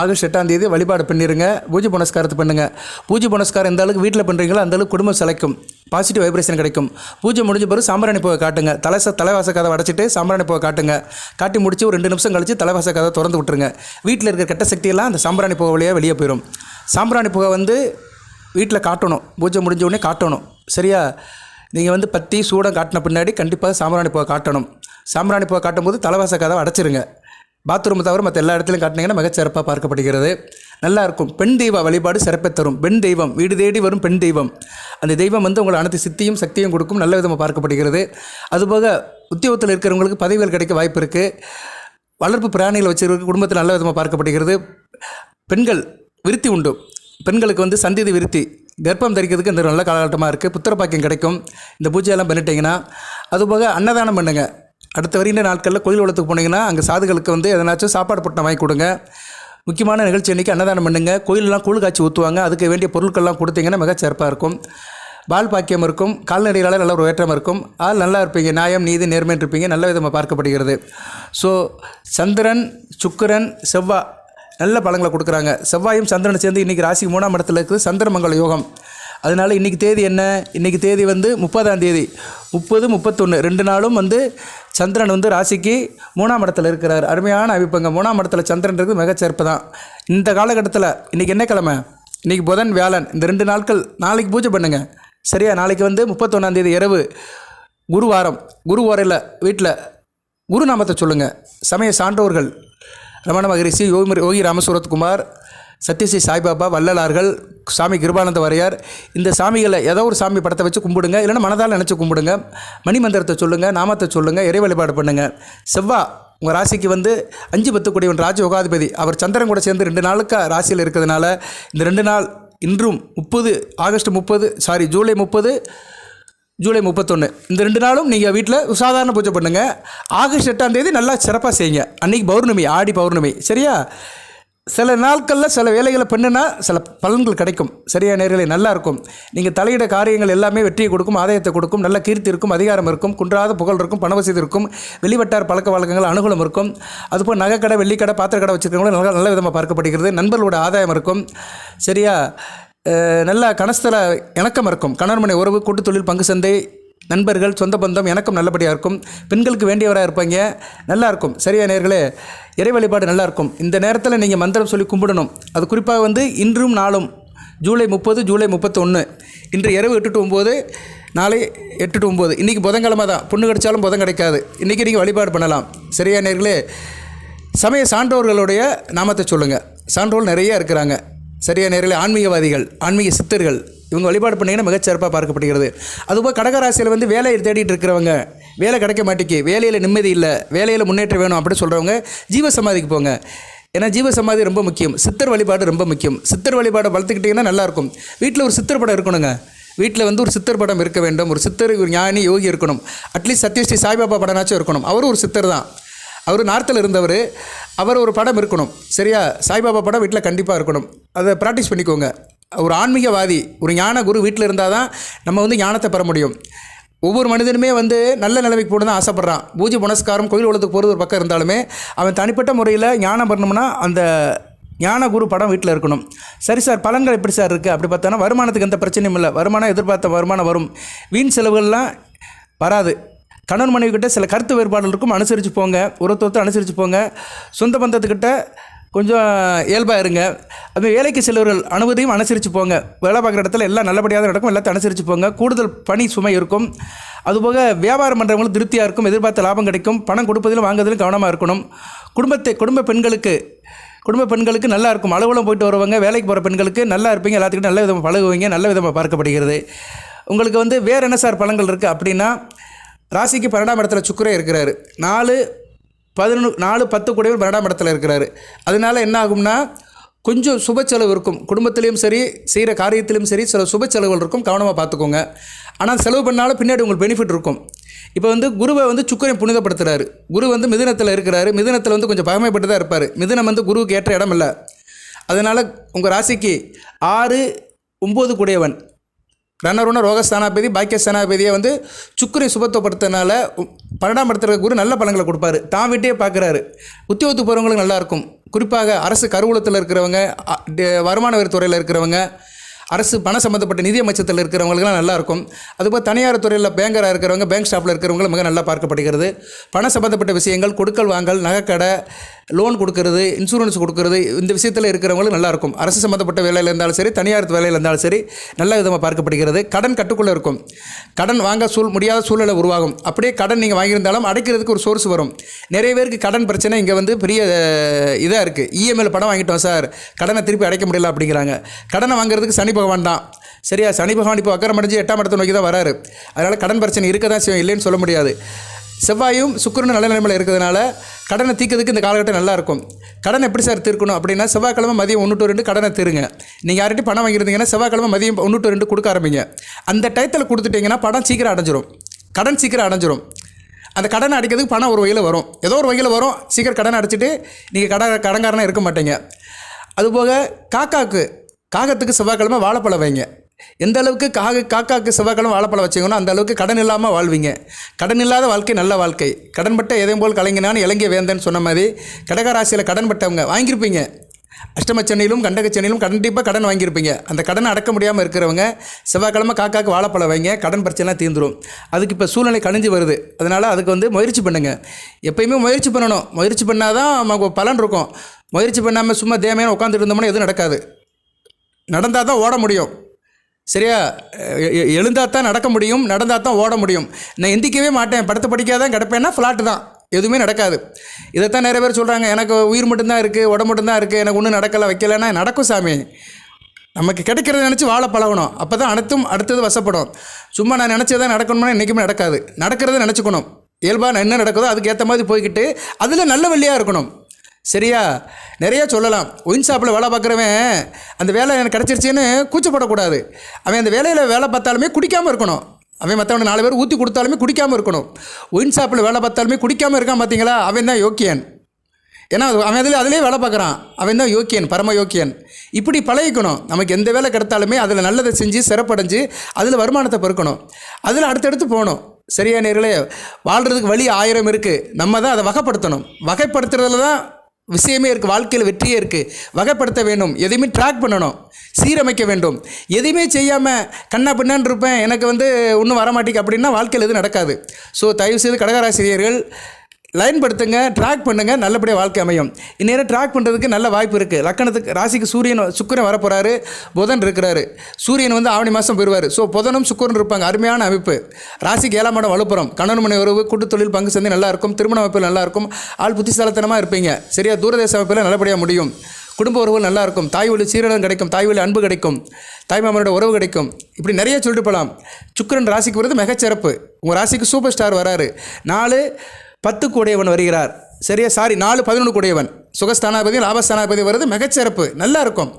S1: ஆகஸ்ட் எட்டாம் தேதி வழிபாடு பண்ணிடுங்க பூஜை புனஸ்காரத்தை பண்ணுங்கள் பூஜை புனஸ்காரம் எந்த அளவுக்கு வீட்டில் பண்ணுறீங்களோ அந்தளவுக்கு குடும்பம் சிலைக்கும் பாசிட்டிவ் வைப்ரேஷன் கிடைக்கும் பூஜை முடிஞ்ச பிறகு சாம்பராணி போக காட்டுங்க தலைச தலைவாச கதை அடைச்சிட்டு சாம்பிராணி போக காட்டுங்க காட்டி முடிச்சு ஒரு ரெண்டு நிமிஷம் கழித்து தலைவாச கதை திறந்து விட்டுருங்க வீட்டில் இருக்கிற கெட்ட சக்தியெல்லாம் அந்த சாம்பிராணி புகை வழியாக வெளியே போயிடும் சாம்பிராணி புகை வந்து வீட்டில் காட்டணும் பூஜை முடிஞ்ச உடனே காட்டணும் சரியா நீங்கள் வந்து பற்றி சூடம் காட்டின பின்னாடி கண்டிப்பாக சாம்பிராணி புகை காட்டணும் சாம்பிராணி புகை காட்டும்போது தலைவாச கதை அடைச்சிருங்க பாத்ரூம் தவிர மற்ற எல்லா இடத்துலையும் காட்டினீங்கன்னா மிகச்சிறப்பாக பார்க்கப்படுகிறது நல்லா இருக்கும் பெண் தெய்வ வழிபாடு சிறப்பை தரும் பெண் தெய்வம் வீடு தேடி வரும் பெண் தெய்வம் அந்த தெய்வம் வந்து உங்களை அனைத்து சித்தியும் சக்தியும் கொடுக்கும் நல்ல விதமாக பார்க்கப்படுகிறது அதுபோக உத்தியோகத்தில் இருக்கிறவங்களுக்கு பதவிகள் கிடைக்க வாய்ப்பு இருக்குது வளர்ப்பு பிராணிகளை வச்சிருக்க குடும்பத்தில் நல்ல விதமாக பார்க்கப்படுகிறது பெண்கள் விருத்தி உண்டு பெண்களுக்கு வந்து சந்திதி விருத்தி கர்ப்பம் தரிக்கிறதுக்கு இந்த நல்ல காலகட்டமாக இருக்குது புத்திர பாக்கியம் கிடைக்கும் இந்த பூஜையெல்லாம் பண்ணிட்டீங்கன்னா அதுபோக அன்னதானம் பண்ணுங்கள் அடுத்த வருகின்ற நாட்களில் கோயில் உலகத்துக்கு போனீங்கன்னா அங்கே சாதுகளுக்கு வந்து எதனாச்சும் சாப்பாடு பொட்டம் வாங்கி கொடுங்க முக்கியமான நிகழ்ச்சி இன்றைக்கி அன்னதானம் பண்ணுங்கள் கோயிலெலாம் கூழ் காய்ச்சி ஊற்றுவாங்க அதுக்கு வேண்டிய பொருட்கள்லாம் கொடுத்தீங்கன்னா மிக சிறப்பாக இருக்கும் பால் பாக்கியம் இருக்கும் கால்நடைகளால் நல்ல ஒரு ஏற்றம் இருக்கும் ஆள் நல்லா இருப்பீங்க நியாயம் நீதி நேர்மையின் இருப்பீங்க நல்ல விதமாக பார்க்கப்படுகிறது ஸோ சந்திரன் சுக்கரன் செவ்வாய் நல்ல பழங்களை கொடுக்குறாங்க செவ்வாயும் சந்திரனை சேர்ந்து இன்றைக்கி ராசி மூணாம் இடத்துல இருக்குது சந்திரமங்கல யோகம் அதனால் இன்றைக்கி தேதி என்ன இன்றைக்கி தேதி வந்து முப்பதாம் தேதி முப்பது முப்பத்தொன்று ரெண்டு நாளும் வந்து சந்திரன் வந்து ராசிக்கு மூணாம் இடத்துல இருக்கிறார் அருமையான அபிப்பங்க மூணாம் இடத்துல சந்திரன் இருக்குது மிகச்சிறப்பு தான் இந்த காலகட்டத்தில் இன்றைக்கி என்ன கிழமை இன்றைக்கி புதன் வியாழன் இந்த ரெண்டு நாட்கள் நாளைக்கு பூஜை பண்ணுங்கள் சரியா நாளைக்கு வந்து தேதி இரவு குரு வாரம் குரு ஓரையில் வீட்டில் குருநாமத்தை சொல்லுங்கள் சமய சான்றோர்கள் ரமண மகரிஷி யோகி யோகி ராமசூரத்குமார் சத்யஸ்ரீ சாய்பாபா வள்ளலார்கள் சாமி கிருபானந்த வரையார் இந்த சாமிகளை ஏதோ ஒரு சாமி படத்தை வச்சு கும்பிடுங்க இல்லைன்னா மனதால் நினச்சி கும்பிடுங்க மணிமந்திரத்தை சொல்லுங்கள் நாமத்தை சொல்லுங்கள் இறை வழிபாடு பண்ணுங்கள் செவ்வா உங்கள் ராசிக்கு வந்து அஞ்சு பத்து கூடியவன் ராஜ யோகாதிபதி அவர் சந்திரன் கூட சேர்ந்து ரெண்டு நாளுக்காக ராசியில் இருக்கிறதுனால இந்த ரெண்டு நாள் இன்றும் முப்பது ஆகஸ்ட் முப்பது சாரி ஜூலை முப்பது ஜூலை முப்பத்தொன்று இந்த ரெண்டு நாளும் நீங்கள் வீட்டில் சாதாரண பூஜை பண்ணுங்கள் ஆகஸ்ட் எட்டாம் தேதி நல்லா சிறப்பாக செய்யுங்க அன்றைக்கி பௌர்ணமி ஆடி பௌர்ணமி சரியா சில நாட்களில் சில வேலைகளை பண்ணுனா சில பலன்கள் கிடைக்கும் சரியா நேர்களை நல்லா இருக்கும் நீங்கள் தலையிட காரியங்கள் எல்லாமே வெற்றியை கொடுக்கும் ஆதாயத்தை கொடுக்கும் நல்ல கீர்த்தி இருக்கும் அதிகாரம் இருக்கும் குன்றாத புகழ் இருக்கும் பண வசதி இருக்கும் வெளிவட்டார் பழக்க வழக்கங்கள் அனுகூலம் இருக்கும் அதுபோல் நகைக்கடை வெள்ளிக்கடை பாத்திரக்கடை வச்சுருக்கவங்களும் நல்ல நல்ல விதமாக பார்க்கப்படுகிறது நண்பர்களோட ஆதாயம் இருக்கும் சரியா நல்ல கனஸ்தல இணக்கம் இருக்கும் கணவன்மனை உறவு கூட்டு தொழில் பங்கு சந்தை நண்பர்கள் சொந்த பந்தம் எனக்கும் நல்லபடியாக இருக்கும் பெண்களுக்கு வேண்டியவராக இருப்பாங்க நல்லாயிருக்கும் சரியா நேர்களே இறை வழிபாடு நல்லாயிருக்கும் இந்த நேரத்தில் நீங்கள் மந்திரம் சொல்லி கும்பிடணும் அது குறிப்பாக வந்து இன்றும் நாளும் ஜூலை முப்பது ஜூலை முப்பத்தொன்று இன்று இரவு எட்டு டு ஒம்பது நாளை எட்டு டு ஒம்பது இன்றைக்கி புதன்கிழமை தான் பொண்ணு கிடைச்சாலும் புதன் கிடைக்காது இன்றைக்கி நீங்கள் வழிபாடு பண்ணலாம் சரியா நேர்களே சமய சான்றோர்களுடைய நாமத்தை சொல்லுங்கள் சான்றோர் நிறைய இருக்கிறாங்க சரியா நேரில் ஆன்மீகவாதிகள் ஆன்மீக சித்தர்கள் இவங்க வழிபாடு பண்ணிங்கன்னா மிகச்சிறப்பாக பார்க்கப்படுகிறது அதுபோல் கடகராசியில் வந்து வேலையை தேடிட்டு இருக்கிறவங்க வேலை கிடைக்க மாட்டேங்கி வேலையில் நிம்மதி இல்லை வேலையில் முன்னேற்றம் வேணும் அப்படின்னு சொல்கிறவங்க ஜீவசமாதிக்கு போங்க ஏன்னா ஜீவசமாதி ரொம்ப முக்கியம் சித்தர் வழிபாடு ரொம்ப முக்கியம் சித்தர் வழிபாடை வளர்த்துக்கிட்டிங்கன்னா நல்லாயிருக்கும் வீட்டில் ஒரு சித்தர் படம் இருக்கணுங்க வீட்டில் வந்து ஒரு சித்தர் படம் இருக்க வேண்டும் ஒரு சித்தர் ஒரு ஞானி யோகி இருக்கணும் அட்லீஸ்ட் சத்யஸ்ரீ சாய்பாபா படனாச்சும் இருக்கணும் அவரும் ஒரு சித்தர் தான் அவர் நார்த்தில் இருந்தவர் அவர் ஒரு படம் இருக்கணும் சரியா சாய்பாபா படம் வீட்டில் கண்டிப்பாக இருக்கணும் அதை ப்ராக்டிஸ் பண்ணிக்கோங்க ஒரு ஆன்மீகவாதி ஒரு ஞான குரு வீட்டில் இருந்தால் தான் நம்ம வந்து ஞானத்தை பெற முடியும் ஒவ்வொரு மனிதனுமே வந்து நல்ல நிலைமைக்கு போகணும் தான் ஆசைப்பட்றான் பூஜை புனஸ்காரம் கோயில் உலகத்துக்கு போகிறது ஒரு பக்கம் இருந்தாலுமே அவன் தனிப்பட்ட முறையில் ஞானம் பண்ணணும்னா அந்த ஞான குரு படம் வீட்டில் இருக்கணும் சரி சார் பலன்கள் எப்படி சார் இருக்குது அப்படி பார்த்தோன்னா வருமானத்துக்கு எந்த பிரச்சனையும் இல்லை வருமானம் எதிர்பார்த்த வருமானம் வரும் வீண் செலவுகள்லாம் வராது கணவன் மனைவி கிட்ட சில கருத்து வேறுபாடுகள் இருக்கும் அனுசரித்து போங்க ஒருத்தொருத்தர் அனுசரித்து போங்க சொந்த பந்தத்துக்கிட்ட கொஞ்சம் இயல்பாக இருங்க அது வேலைக்கு செல்வர்கள் அனுமதியும் அனுசரித்து போங்க வேலை பார்க்குற இடத்துல எல்லாம் நல்லபடியாக நடக்கும் எல்லாத்தையும் அனுசரித்து போங்க கூடுதல் பணி சுமை இருக்கும் அதுபோக வியாபாரம் பண்ணுறவங்களும் திருப்தியாக இருக்கும் எதிர்பார்த்த லாபம் கிடைக்கும் பணம் கொடுப்பதிலும் வாங்குறதிலும் கவனமாக இருக்கணும் குடும்பத்தை குடும்ப பெண்களுக்கு குடும்ப பெண்களுக்கு நல்லா இருக்கும் அலுவலம் போயிட்டு வருவாங்க வேலைக்கு போகிற பெண்களுக்கு நல்லா இருப்பீங்க எல்லாத்துக்கிட்டையும் நல்ல விதமாக பழகுவீங்க நல்ல விதமாக பார்க்கப்படுகிறது உங்களுக்கு வந்து வேறு என்ன சார் பழங்கள் இருக்குது அப்படின்னா ராசிக்கு பன்னெண்டாம் இடத்துல சுக்கரே இருக்கிறாரு நாலு பதினொன்று நாலு பத்து கூடவே பன்னெண்டாம் இடத்துல இருக்கிறாரு அதனால் என்ன ஆகும்னா கொஞ்சம் சுப செலவு இருக்கும் குடும்பத்திலையும் சரி செய்கிற காரியத்திலையும் சரி சில சுப செலவுகள் இருக்கும் கவனமாக பார்த்துக்கோங்க ஆனால் செலவு பண்ணாலும் பின்னாடி உங்களுக்கு பெனிஃபிட் இருக்கும் இப்போ வந்து குருவை வந்து சுக்கரை புனிதப்படுத்துகிறாரு குரு வந்து மிதனத்தில் இருக்கிறாரு மிதனத்தில் வந்து கொஞ்சம் பகமைப்பட்டு தான் இருப்பார் மிதனம் வந்து குருவுக்கு ஏற்ற இடம் இல்லை அதனால் உங்கள் ராசிக்கு ஆறு ஒம்பது கூடையவன் ரன்னருன ரோகஸ்தானாபதி பாக்கியஸ்தானாபதியை வந்து சுக்கரை சுபத்துவப்படுத்தினால பன்னெண்டாம் இடத்துல குரு நல்ல பலன்களை கொடுப்பாரு தான் வீட்டையே பார்க்குறாரு உத்தியோகத்து போகிறவங்களுக்கு நல்லாயிருக்கும் குறிப்பாக அரசு கருவூலத்தில் இருக்கிறவங்க வருமான துறையில் இருக்கிறவங்க அரசு பண சம்மந்தப்பட்ட நிதி அமைச்சத்தில் இருக்கிறவங்களுக்குலாம் நல்லாயிருக்கும் அதுபோல் தனியார் துறையில் பேங்கராக இருக்கிறவங்க பேங்க் ஸ்டாஃபில் இருக்கிறவங்களும் மிக நல்லா பார்க்கப்படுகிறது பண சம்மந்தப்பட்ட விஷயங்கள் கொடுக்கல் வாங்கல் நகைக்கடை லோன் கொடுக்கறது இன்சூரன்ஸ் கொடுக்கறது இந்த விஷயத்தில் இருக்கிறவங்களும் நல்லாயிருக்கும் அரசு சம்மந்தப்பட்ட வேலையில் இருந்தாலும் சரி தனியார் வேலையில் இருந்தாலும் சரி நல்ல விதமாக பார்க்கப்படுகிறது கடன் கட்டுக்குள்ளே இருக்கும் கடன் வாங்க சூழ் முடியாத சூழ்நிலை உருவாகும் அப்படியே கடன் நீங்கள் வாங்கியிருந்தாலும் அடைக்கிறதுக்கு ஒரு சோர்ஸ் வரும் நிறைய பேருக்கு கடன் பிரச்சனை இங்கே வந்து பெரிய இதாக இருக்குது இஎம்ஐயில் e படம் வாங்கிட்டோம் சார் கடனை திருப்பி அடைக்க முடியல அப்படிங்கிறாங்க கடனை வாங்குறதுக்கு சனி பகவான் தான் சரியா சனி பகவான் இப்போ அக்கறம் அடைஞ்சு எட்டாம் இடத்தை நோக்கி தான் வராரு அதனால் கடன் பிரச்சனை இருக்க தான் செய்யும் இல்லைன்னு சொல்ல முடியாது செவ்வாயும் சுக்கரனும் நல்ல நிலைமையில் இருக்கிறதுனால கடனை தீக்கிறதுக்கு இந்த காலகட்டம் நல்லாயிருக்கும் கடன் எப்படி சார் தீர்க்கணும் அப்படின்னா செவ்வாய்க்கிழமை மதியம் ஒன்று டூ ரெண்டு கடனை தீருங்க நீங்கள் யார்கிட்ட பணம் வாங்கியிருந்தீங்கன்னா செவ்வாய்க்கிழமை மதியம் ஒன்று டூ ரெண்டு கொடுக்க ஆரம்பிங்க அந்த டயத்தில் கொடுத்துட்டிங்கன்னா பணம் சீக்கிரம் அடைஞ்சிரும் கடன் சீக்கிரம் அடைஞ்சிரும் அந்த கடனை அடைக்கிறதுக்கு பணம் ஒரு வகையில் வரும் ஏதோ ஒரு வகையில் வரும் சீக்கிரம் கடனை அடைச்சிட்டு நீங்கள் கடன் கடன்காரனாக இருக்க மாட்டேங்க அதுபோக காக்காவுக்கு காகத்துக்கு செவ்வாய்க்கிழமை வாழைப்பழம் வைங்க எந்த அளவுக்கு காக காக்காக்கு செவ்வாய்க்கிழமை வாழைப்பழம் வச்சிங்கன்னா அந்த அளவுக்கு கடன் இல்லாமல் வாழ்வீங்க கடன் இல்லாத வாழ்க்கை நல்ல வாழ்க்கை கடன்பட்ட எதையும் போல் கலைஞனானு இலங்கை வேந்தன் சொன்ன மாதிரி கடகராசியில் கடன்பட்டவங்க வாங்கியிருப்பீங்க அஷ்டமச்சனையிலும் சென்னையிலும் கண்டிப்பாக கடன் வாங்கியிருப்பீங்க அந்த கடனை அடக்க முடியாமல் இருக்கிறவங்க செவ்வாய்க்கிழமை காக்காக்கு வாழைப்பழம் வைங்க கடன் பிரச்சனைலாம் தீர்ந்துடும் அதுக்கு இப்போ சூழ்நிலை கணிஞ்சு வருது அதனால் அதுக்கு வந்து முயற்சி பண்ணுங்கள் எப்பயுமே முயற்சி பண்ணணும் முயற்சி பண்ணால் தான் நமக்கு பலன் இருக்கும் முயற்சி பண்ணாமல் சும்மா தேமையான உட்காந்துட்டு இருந்தோம்னா எதுவும் நடக்காது நடந்தால் தான் ஓட முடியும் சரியா எழுந்தா தான் நடக்க முடியும் நடந்தால் தான் ஓட முடியும் நான் எந்திக்கவே மாட்டேன் படுத்து படிக்காதான் கிடப்பேன்னா ஃப்ளாட்டு தான் எதுவுமே நடக்காது இதைத்தான் நிறைய பேர் சொல்கிறாங்க எனக்கு உயிர் மட்டும்தான் இருக்குது உடம்பு மட்டும்தான் இருக்குது எனக்கு ஒன்றும் நடக்கலை வைக்கலைன்னா நடக்கும் சாமி நமக்கு கிடைக்கிறத நினச்சி வாழை பழகணும் அப்போ தான் அனைத்தும் அடுத்தது வசப்படும் சும்மா நான் நினச்சதான் நடக்கணும்னா என்றைக்குமே நடக்காது நடக்கிறத நினச்சிக்கணும் இயல்பாக என்ன நடக்குதோ அதுக்கு ஏற்ற மாதிரி போய்கிட்டு அதில் நல்ல வழியாக இருக்கணும் சரியா நிறைய சொல்லலாம் ஒயின் ஷாப்பில் வேலை பார்க்குறவன் அந்த வேலை எனக்கு கிடச்சிருச்சின்னு கூச்சப்படக்கூடாது அவன் அந்த வேலையில் வேலை பார்த்தாலுமே குடிக்காமல் இருக்கணும் அவன் மற்றவன் நாலு பேர் ஊற்றி கொடுத்தாலுமே குடிக்காமல் இருக்கணும் ஒயின் ஷாப்பில் வேலை பார்த்தாலுமே குடிக்காமல் இருக்கான் பார்த்தீங்களா அவன் தான் யோக்கியன் ஏன்னா அவன் அதில் அதிலே வேலை பார்க்குறான் அவன் தான் யோக்கியன் பரம யோக்கியன் இப்படி பழகிக்கணும் நமக்கு எந்த வேலை கிடைத்தாலுமே அதில் நல்லதை செஞ்சு சிறப்படைஞ்சு அதில் வருமானத்தை பெருக்கணும் அதில் அடுத்தடுத்து போகணும் சரியா நேர்களே வாழ்கிறதுக்கு வழி ஆயிரம் இருக்குது நம்ம தான் அதை வகைப்படுத்தணும் வகைப்படுத்துறதுல தான் விஷயமே இருக்குது வாழ்க்கையில் வெற்றியே இருக்குது வகைப்படுத்த வேண்டும் எதையுமே ட்ராக் பண்ணணும் சீரமைக்க வேண்டும் எதையுமே செய்யாமல் கண்ணா பின்னான்னு இருப்பேன் எனக்கு வந்து ஒன்றும் வரமாட்டேங்க அப்படின்னா வாழ்க்கையில் எதுவும் நடக்காது ஸோ தயவுசெய்து கடகராசிரியர்கள் லைன் படுத்துங்க ட்ராக் பண்ணுங்கள் நல்லபடியாக வாழ்க்கை அமையும் இந்நேரம் ட்ராக் பண்ணுறதுக்கு நல்ல வாய்ப்பு இருக்குது லக்கணத்துக்கு ராசிக்கு சூரியன் சுக்கரன் வரப்போகிறாரு புதன் இருக்கிறாரு சூரியன் வந்து ஆவணி மாதம் போயிடுவார் ஸோ புதனும் சுக்கரன் இருப்பாங்க அருமையான அமைப்பு ராசிக்கு ஏழாம் இடம் வலுப்புறம் கணவன் மனை உறவு கூட்டு தொழில் பங்கு சந்தை நல்லாயிருக்கும் திருமண அமைப்பில் நல்லாயிருக்கும் ஆள் புத்திசாலத்தனமாக இருப்பீங்க சரியாக தூரதேச அமைப்பில் நல்லபடியாக முடியும் குடும்ப உறவு நல்லாயிருக்கும் தாய் வழி சீரழகம் கிடைக்கும் தாய் வழி அன்பு கிடைக்கும் தாய்மாமனோட உறவு கிடைக்கும் இப்படி நிறைய சொல்லிட்டு போகலாம் சுக்கரன் ராசிக்கு வருது மிகச்சிறப்பு உங்கள் ராசிக்கு சூப்பர் ஸ்டார் வராரு நாலு பத்து கூடையவன் வருகிறார் சரியா சாரி நாலு பதினொன்று கூடையவன் சுகஸ்தானாபதி லாபஸ்தானாபதி வருது மிகச்சிறப்பு நல்லா இருக்கும்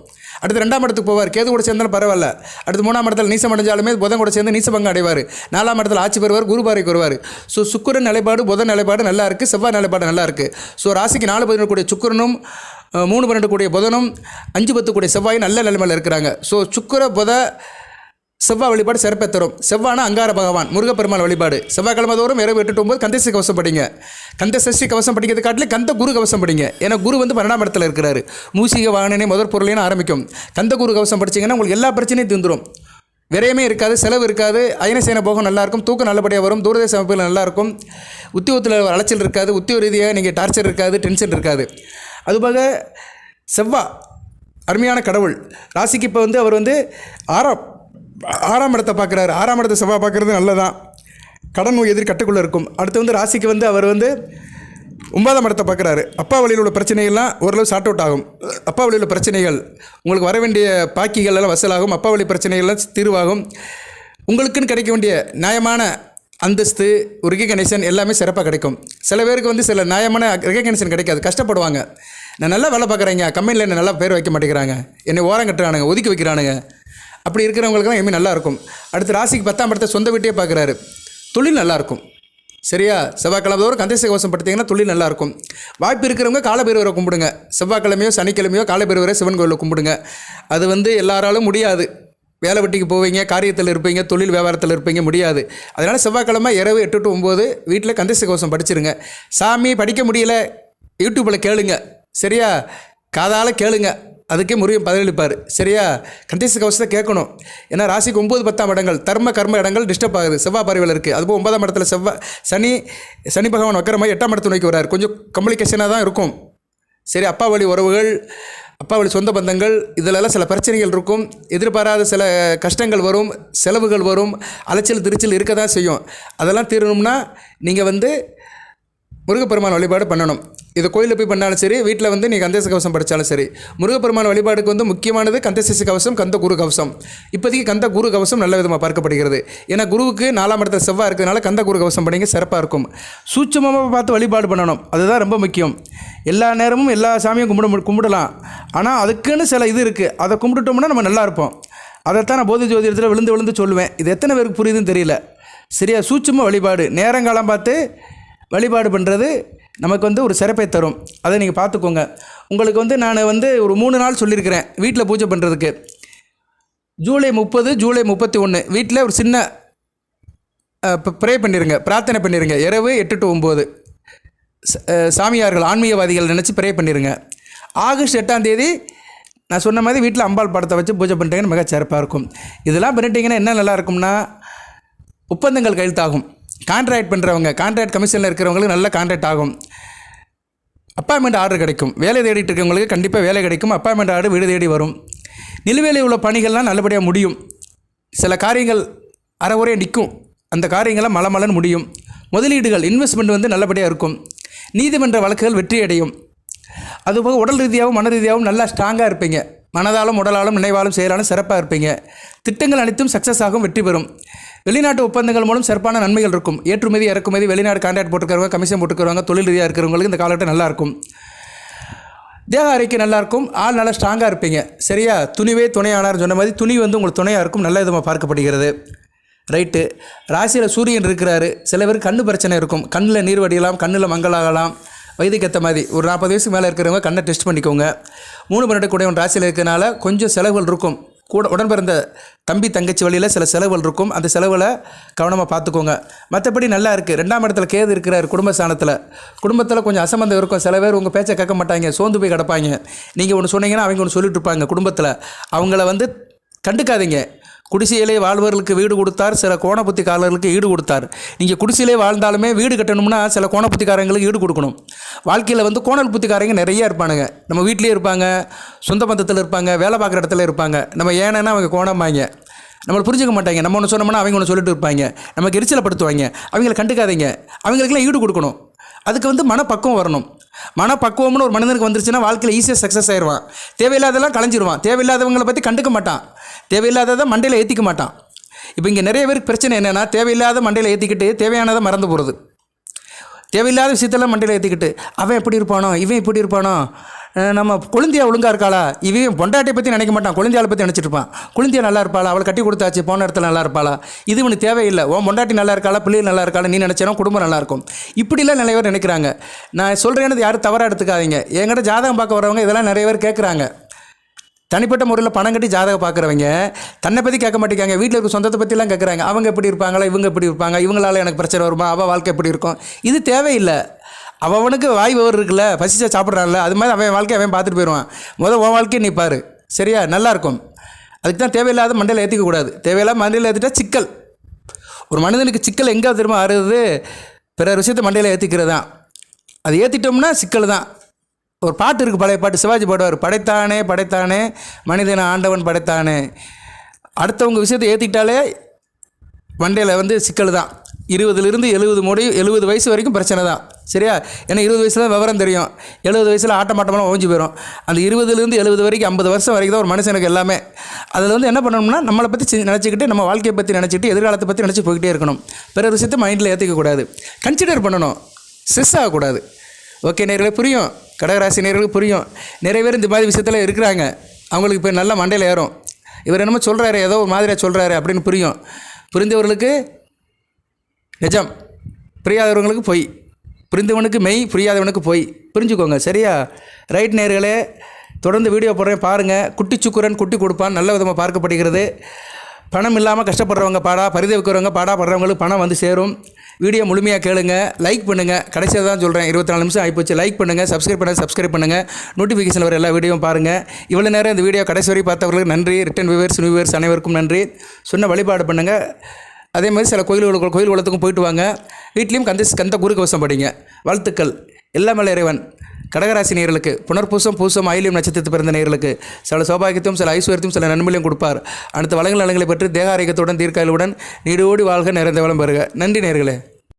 S1: அடுத்து ரெண்டாம் இடத்துக்கு போவார் கேது கூட சேர்ந்தாலும் பரவாயில்ல அடுத்து மூணாம் இடத்துல நீசம் அடைஞ்சாலுமே புதன் கூட சேர்ந்து நீசபங்கம் அடைவார் நாலாம் இடத்துல ஆட்சி பெறுவார் குருபாரைக்கு வருவார் ஸோ சுக்கரன் நிலைப்பாடு புதன் நிலைப்பாடு நல்லா இருக்குது செவ்வாய் நிலைப்பாடு நல்லா இருக்குது ஸோ ராசிக்கு நாலு பதினொன்று கூடிய சுக்கரனும் மூணு பன்னெண்டு கூடிய புதனும் அஞ்சு பத்து கூடிய செவ்வாயும் நல்ல நிலைமையில் இருக்கிறாங்க ஸோ சுக்கர புத செவ்வாய் வழிபாடு சிறப்பை தரும் செவ்வானா அங்கார பகவான் முருகப்பெருமாள் வழிபாடு செவ்வாய்க்கிழமை தோறும் இரவு எட்டு போது கந்தசி கவசம் படிங்க கந்த சஷ்டி கவசம் படிக்கிறது காட்டிலே கந்த குரு கவசம் படிங்க ஏன்னா குரு வந்து பன்னெண்டாம் இடத்துல இருக்கிறாரு மூசிக வாகனே முதற் பொருளையும் ஆரம்பிக்கும் கந்த குரு கவசம் படிச்சிங்கன்னா உங்களுக்கு எல்லா பிரச்சனையும் தீந்துடும் விரையமே இருக்காது செலவு இருக்காது அயனசேன போகம் நல்லாயிருக்கும் தூக்கம் நல்லபடியாக வரும் தூரதேச அமைப்புகள் நல்லாயிருக்கும் உத்தியோகத்தில் அலைச்சல் இருக்காது உத்தியோக ரீதியாக நீங்கள் டார்ச்சர் இருக்காது டென்ஷன் இருக்காது அதுபோக செவ்வா அருமையான கடவுள் ராசிக்கு இப்போ வந்து அவர் வந்து ஆறாம் ஆறாம் இடத்தை பார்க்குறாரு ஆறாம் இடத்தை செவ்வாய் பார்க்குறது நல்லதான் கடன் நோய் எதிர் கட்டுக்குள்ளே இருக்கும் அடுத்து வந்து ராசிக்கு வந்து அவர் வந்து ஒன்பதாம் இடத்தை பார்க்குறாரு அப்பா வழியில் உள்ள பிரச்சனைகள்லாம் ஓரளவு சார்ட் அவுட் ஆகும் அப்பா வழியில் உள்ள பிரச்சனைகள் உங்களுக்கு வர வேண்டிய பாக்கிகள் எல்லாம் வசலாகும் அப்பா வழி பிரச்சனைகள்லாம் தீர்வாகும் உங்களுக்குன்னு கிடைக்க வேண்டிய நியாயமான அந்தஸ்து ரிகனேஷன் எல்லாமே சிறப்பாக கிடைக்கும் சில பேருக்கு வந்து சில நியாயமான ரிகனேஷன் கிடைக்காது கஷ்டப்படுவாங்க நான் நல்லா வேலை பார்க்குறேங்க கம்பெனியில் என்ன நல்லா பேர் வைக்க மாட்டேங்கிறாங்க என்னை ஓரம் கட்டுறானுங்க ஒதுக்கி வைக்கிறானுங்க அப்படி இருக்கிறவங்களுக்குலாம் நல்லா நல்லாயிருக்கும் அடுத்து ராசிக்கு பத்தாம் படத்தை சொந்த வீட்டையே பார்க்குறாரு தொழில் நல்லாயிருக்கும் சரியா செவ்வாய்க்கிழமை தோறும் கந்தச கவசம் படுத்திங்கன்னா தொழில் நல்லாயிருக்கும் வாய்ப்பு இருக்கிறவங்க காலபைரவரை கும்பிடுங்க செவ்வாய்க்கிழமையோ சனிக்கிழமையோ காலபைரவரை சிவன் கோவிலில் கும்பிடுங்க அது வந்து எல்லாராலும் முடியாது வேலை வெட்டிக்கு போவீங்க காரியத்தில் இருப்பீங்க தொழில் வியாபாரத்தில் இருப்பீங்க முடியாது அதனால் செவ்வாய்க்கிழமை இரவு எட்டு டு ஒம்பது வீட்டில் கந்தச படிச்சிருங்க சாமி படிக்க முடியல யூடியூப்பில் கேளுங்க சரியா காதால் கேளுங்க அதுக்கே முருகன் பதிலளிப்பார் சரியா கந்தேச கவசத்தை கேட்கணும் ஏன்னா ராசிக்கு ஒம்பது பத்தாம் இடங்கள் தர்ம கர்ம இடங்கள் டிஸ்டர்ப் ஆகுது செவ்வாய் பறவைகள் இருக்குது அதுபோல் ஒன்பதாம் இடத்துல செவ்வாய் சனி சனி பகவான் மாதிரி எட்டாம் இடத்து நோக்கி வர்றார் கொஞ்சம் கம்யூனிகேஷனாக தான் இருக்கும் சரி அப்பா வழி உறவுகள் அப்பா வழி சொந்த பந்தங்கள் இதிலெல்லாம் சில பிரச்சனைகள் இருக்கும் எதிர்பாராத சில கஷ்டங்கள் வரும் செலவுகள் வரும் அலைச்சல் திருச்சல் இருக்க தான் செய்யும் அதெல்லாம் தீரணும்னா நீங்கள் வந்து முருகப்பெருமான் வழிபாடு பண்ணணும் இது கோயிலில் போய் பண்ணாலும் சரி வீட்டில் வந்து நீ கந்தச கவசம் படித்தாலும் சரி முருகப்பெருமான் வழிபாடுக்கு வந்து முக்கியமானது கந்தசேச கவசம் கந்த குரு கவசம் இப்போதைக்கு கந்த குரு கவசம் நல்ல விதமாக பார்க்கப்படுகிறது ஏன்னா குருவுக்கு நாலாம் இடத்துல செவ்வாய் இருக்கிறதுனால கந்த குரு கவசம் பண்ணிங்க சிறப்பாக இருக்கும் சூட்சமாக பார்த்து வழிபாடு பண்ணணும் அதுதான் ரொம்ப முக்கியம் எல்லா நேரமும் எல்லா சாமியும் கும்பிட கும்பிடலாம் ஆனால் அதுக்குன்னு சில இது இருக்குது அதை கும்பிட்டுட்டோம்னா நம்ம நல்லா இருப்போம் அதைத்தான் நான் போதி ஜோதிடத்தில் விழுந்து விழுந்து சொல்லுவேன் இது எத்தனை பேருக்கு புரியுதுன்னு தெரியல சரியா சூட்சமாக வழிபாடு நேரங்காலம் பார்த்து வழிபாடு பண்ணுறது நமக்கு வந்து ஒரு சிறப்பை தரும் அதை நீங்கள் பார்த்துக்கோங்க உங்களுக்கு வந்து நான் வந்து ஒரு மூணு நாள் சொல்லியிருக்கிறேன் வீட்டில் பூஜை பண்ணுறதுக்கு ஜூலை முப்பது ஜூலை முப்பத்தி ஒன்று வீட்டில் ஒரு சின்ன ப்ரே பண்ணிடுங்க பிரார்த்தனை பண்ணிடுங்க இரவு எட்டு டு ஒம்பது சாமியார்கள் ஆன்மீகவாதிகள் நினச்சி ப்ரே பண்ணிடுங்க ஆகஸ்ட் எட்டாம் தேதி நான் சொன்ன மாதிரி வீட்டில் அம்பாள் படத்தை வச்சு பூஜை பண்ணுறீங்கன்னு மிக சிறப்பாக இருக்கும் இதெல்லாம் பண்ணிட்டீங்கன்னா என்ன நல்லா இருக்கும்னா ஒப்பந்தங்கள் கையெழுத்தாகும் கான்ட்ராக்ட் பண்ணுறவங்க கான்ட்ராக்ட் கமிஷனில் இருக்கிறவங்களுக்கு நல்ல கான்ட்ராக்ட் ஆகும் அப்பாயின்மெண்ட் ஆர்டர் கிடைக்கும் வேலை தேடிட்டு இருக்கவங்களுக்கு கண்டிப்பாக வேலை கிடைக்கும் அப்பாயின்மெண்ட் ஆர்டர் வீடு தேடி வரும் நிலுவையில் உள்ள பணிகள்லாம் நல்லபடியாக முடியும் சில காரியங்கள் அறவுரையே நிற்கும் அந்த காரியங்கள்லாம் மலன் முடியும் முதலீடுகள் இன்வெஸ்ட்மெண்ட் வந்து நல்லபடியாக இருக்கும் நீதிமன்ற வழக்குகள் வெற்றி அடையும் அதுபோக உடல் ரீதியாகவும் மன ரீதியாகவும் நல்லா ஸ்ட்ராங்காக இருப்பீங்க மனதாலும் உடலாலும் நினைவாலும் செயலாலும் சிறப்பாக இருப்பீங்க திட்டங்கள் அனைத்தும் சக்ஸஸ் ஆகும் வெற்றி பெறும் வெளிநாட்டு ஒப்பந்தங்கள் மூலம் சிறப்பான நன்மைகள் இருக்கும் ஏற்றுமதி இறக்குமதி வெளிநாடு கான்ட்ராக்ட் போட்டுக்கிறவங்க கமிஷன் போட்டுக்கிறவங்க தொழில் ரீதியாக இருக்கிறவங்களுக்கு இந்த காலகட்டம் நல்லாயிருக்கும் தேக அறிக்கை நல்லாயிருக்கும் ஆள் நல்லா ஸ்ட்ராங்காக இருப்பீங்க சரியா துணிவே துணையானார் சொன்ன மாதிரி துணி வந்து உங்களுக்கு துணையாக இருக்கும் நல்ல விதமாக பார்க்கப்படுகிறது ரைட்டு ராசியில் சூரியன் இருக்கிறாரு சில பேர் கண்ணு பிரச்சனை இருக்கும் கண்ணில் நீர் வடியலாம் கண்ணில் மங்களாகலாம் வயதுக்கேற்ற ஏற்ற மாதிரி ஒரு நாற்பது வயசுக்கு மேலே இருக்கிறவங்க கண்ணை டெஸ்ட் பண்ணிக்கோங்க மூணு பன்னெண்டு கூடையவன் ராசியில் இருக்கிறதுனால கொஞ்சம் செலவுகள் இருக்கும் கூட உடன் பிறந்த தம்பி தங்கச்சி வழியில் சில செலவுகள் இருக்கும் அந்த செலவில் கவனமாக பார்த்துக்கோங்க மற்றபடி நல்லா இருக்குது ரெண்டாம் இடத்துல கேது இருக்கிறார் குடும்ப ஸ்தானத்தில் குடும்பத்தில் கொஞ்சம் அசம்பந்தம் இருக்கும் சில பேர் உங்கள் பேச்சை கேட்க மாட்டாங்க சோர்ந்து போய் கிடப்பாங்க நீங்கள் ஒன்று சொன்னீங்கன்னா அவங்க ஒன்று சொல்லிட்டு இருப்பாங்க குடும்பத்தில் அவங்கள வந்து கண்டுக்காதீங்க குடிசையிலே வாழ்வர்களுக்கு வீடு கொடுத்தார் சில கோணப்புத்திக்காரர்களுக்கு ஈடு கொடுத்தார் நீங்கள் குடிசையிலே வாழ்ந்தாலுமே வீடு கட்டணும்னா சில கோணப்புத்திக்காரங்களுக்கு ஈடு கொடுக்கணும் வாழ்க்கையில் வந்து கோணல் புத்திக்காரங்க நிறையா இருப்பானுங்க நம்ம வீட்லேயே இருப்பாங்க சொந்த பந்தத்தில் இருப்பாங்க வேலை பார்க்குற இடத்துல இருப்பாங்க நம்ம ஏன்னா அவங்க கோணமாங்க நம்மளை புரிஞ்சுக்க மாட்டாங்க நம்ம ஒன்று சொன்னோம்னா அவங்க ஒன்று சொல்லிட்டு இருப்பாங்க நமக்கு எரிச்சலப்படுத்துவாங்க அவங்கள கண்டுக்காதீங்க அவங்களுக்குலாம் ஈடு கொடுக்கணும் அதுக்கு வந்து மனப்பக்குவம் வரணும் மனப்பக்குவம்னு ஒரு மனிதனுக்கு வந்துருச்சுன்னா வாழ்க்கையில் ஈஸியாக சக்ஸஸ் ஆயிடுவான் தேவையில்லாதெல்லாம் கலைஞ்சிருவான் தேவையில்லாதவங்களை பற்றி கண்டுக்க மாட்டான் தேவையில்லாததை மண்டையில் ஏற்றிக்க மாட்டான் இப்போ இங்கே நிறைய பேருக்கு பிரச்சனை என்னென்னா தேவையில்லாத மண்டையில் ஏற்றிக்கிட்டு தேவையானதை மறந்து போகிறது தேவையில்லாத விஷயத்தெல்லாம் மண்டையில் ஏற்றிக்கிட்டு அவன் எப்படி இருப்பானோ இவன் இப்படி இருப்பானோ நம்ம குழந்தையா ஒழுங்காக இருக்காளா இவன் பொண்டாட்டியை பற்றி நினைக்க மாட்டான் குழந்தையாளை பற்றி நினச்சிட்டு இருப்பான் குழந்தையா நல்லா இருப்பாளா அவளை கட்டி கொடுத்தாச்சு போன இடத்துல நல்லா இருப்பாளா இது ஒன்று தேவையில்லை உன் பொண்டாட்டி நல்லா இருக்காளா பிள்ளைகள் நல்லா இருக்காளா நீ நினச்சாலும் குடும்பம் நல்லாயிருக்கும் இப்படிலாம் நிறைய பேர் நினைக்கிறாங்க நான் சொல்கிறேன்னு யாரும் தவறாக எடுத்துக்காதீங்க என்கிட்ட ஜாதகம் பார்க்க வரவங்க இதெல்லாம் நிறைய பேர் கேட்குறாங்க தனிப்பட்ட முறையில் பணம் கட்டி ஜாதகம் பார்க்குறவங்க தன்னை பற்றி கேட்க மாட்டேங்காங்க வீட்டில் இருக்க சொந்தத்தை பற்றிலாம் கேட்குறாங்க அவங்க எப்படி இருப்பாங்களா இவங்க எப்படி இருப்பாங்க இவங்களால எனக்கு பிரச்சனை வருமா அவள் வாழ்க்கை எப்படி இருக்கும் இது தேவையில்லை அவனுக்கு வாய் விவர் இருக்குல்ல பசிச்சா சாப்பிட்றான்ல அது மாதிரி அவன் வாழ்க்கையை அவன் பார்த்துட்டு போயிடுவான் முதல் உன் வாழ்க்கையை நீ பாரு சரியா நல்லாயிருக்கும் அதுக்கு தான் தேவையில்லாத மண்டையில் ஏற்றிக்கக்கூடாது தேவையில்லாத மண்டையில் ஏற்றிட்டா சிக்கல் ஒரு மனிதனுக்கு சிக்கல் எங்கே திரும்ப ஆறுது பிற விஷயத்தை மண்டையில் ஏற்றிக்கிறது தான் அது ஏற்றிட்டோம்னா சிக்கல் தான் ஒரு பாட்டு இருக்குது பழைய பாட்டு சிவாஜி பாடுவார் படைத்தானே படைத்தானே மனிதனை ஆண்டவன் படைத்தானே அடுத்தவங்க விஷயத்தை ஏற்றிக்கிட்டாலே வண்டையில் வந்து சிக்கல் தான் இருபதுலேருந்து எழுபது முடி எழுபது வயசு வரைக்கும் பிரச்சனை தான் சரியா ஏன்னா இருபது வயசில் தான் விவரம் தெரியும் எழுபது வயசில் ஆட்டமாட்டமெல்லாம் ஓஞ்சி போயிடும் அந்த இருபதுலேருந்து எழுபது வரைக்கும் ஐம்பது வருஷம் வரைக்கும் தான் ஒரு மனுஷனுக்கு எல்லாமே அதில் வந்து என்ன பண்ணணும்னா நம்மளை பற்றி நினச்சிக்கிட்டு நம்ம வாழ்க்கையை பற்றி நினச்சிக்கிட்டு எதிர்காலத்தை பற்றி நினச்சி போய்கிட்டே இருக்கணும் பிற விஷயத்தை மைண்டில் ஏற்றிக்கக்கூடாது கன்சிடர் பண்ணணும் ஸ்ட்ரெஸ் ஆகக்கூடாது ஓகே நேர்களை புரியும் கடகராசி நேர்களுக்கு புரியும் நிறைய பேர் இந்த மாதிரி விஷயத்தில் இருக்கிறாங்க அவங்களுக்கு இப்போ நல்ல மண்டையில் ஏறும் இவர் என்னமோ சொல்கிறாரு ஏதோ ஒரு மாதிரியாக சொல்கிறாரு அப்படின்னு புரியும் புரிந்தவர்களுக்கு நிஜம் புரியாதவர்களுக்கு பொய் புரிந்தவனுக்கு மெய் புரியாதவனுக்கு பொய் புரிஞ்சுக்கோங்க சரியா ரைட் நேர்களே தொடர்ந்து வீடியோ போடுறேன் பாருங்கள் குட்டி சுக்குரன் குட்டி கொடுப்பான் நல்ல விதமாக பார்க்கப்படுகிறது பணம் இல்லாமல் கஷ்டப்படுறவங்க பாடா பரிதவிக்கிறவங்க பாடா படுறவங்களுக்கு பணம் வந்து சேரும் வீடியோ முழுமையாக கேளுங்க லைக் பண்ணுங்கள் கடைசியாக தான் சொல்கிறேன் இருபத்தி நாலு நிமிஷம் ஆகிப்போச்சு லைக் பண்ணுங்கள் சப்ஸ்கிரைப் பண்ண சப்ஸ்கிரைப் பண்ணுங்கள் நோட்டிஃபிகேஷன் வர எல்லா வீடியோவும் பாருங்கள் இவ்வளோ நேரம் இந்த வீடியோ கடைசி வரை பார்த்தவர்களுக்கு நன்றி ரிட்டன் வியூவர்ஸ் நியூவர்ஸ் அனைவருக்கும் நன்றி சொன்ன வழிபாடு பண்ணுங்கள் அதே மாதிரி சில கோயில் கோயில் குளத்துக்கும் போயிட்டு வாங்க வீட்லேயும் கந்த கந்த குறுக்கவசம் படிங்க வாழ்த்துக்கள் எல்லாமே இறைவன் கடகராசி நேர்களுக்கு புனர்பூசம் பூசம் ஐலியம் நட்சத்திரத்தை பிறந்த நேர்களுக்கு சில சௌபாகியத்தையும் சில ஐஸ்வர்யத்தையும் சில நன்மையிலும் கொடுப்பார் அடுத்த வளங்கள் நலங்களை பற்றி தேகாரிகத்துடன் தீர்க்காயுடன் நீடோடி வாழ்க நிறைந்த வளம் பெறுக நன்றி நேர்களே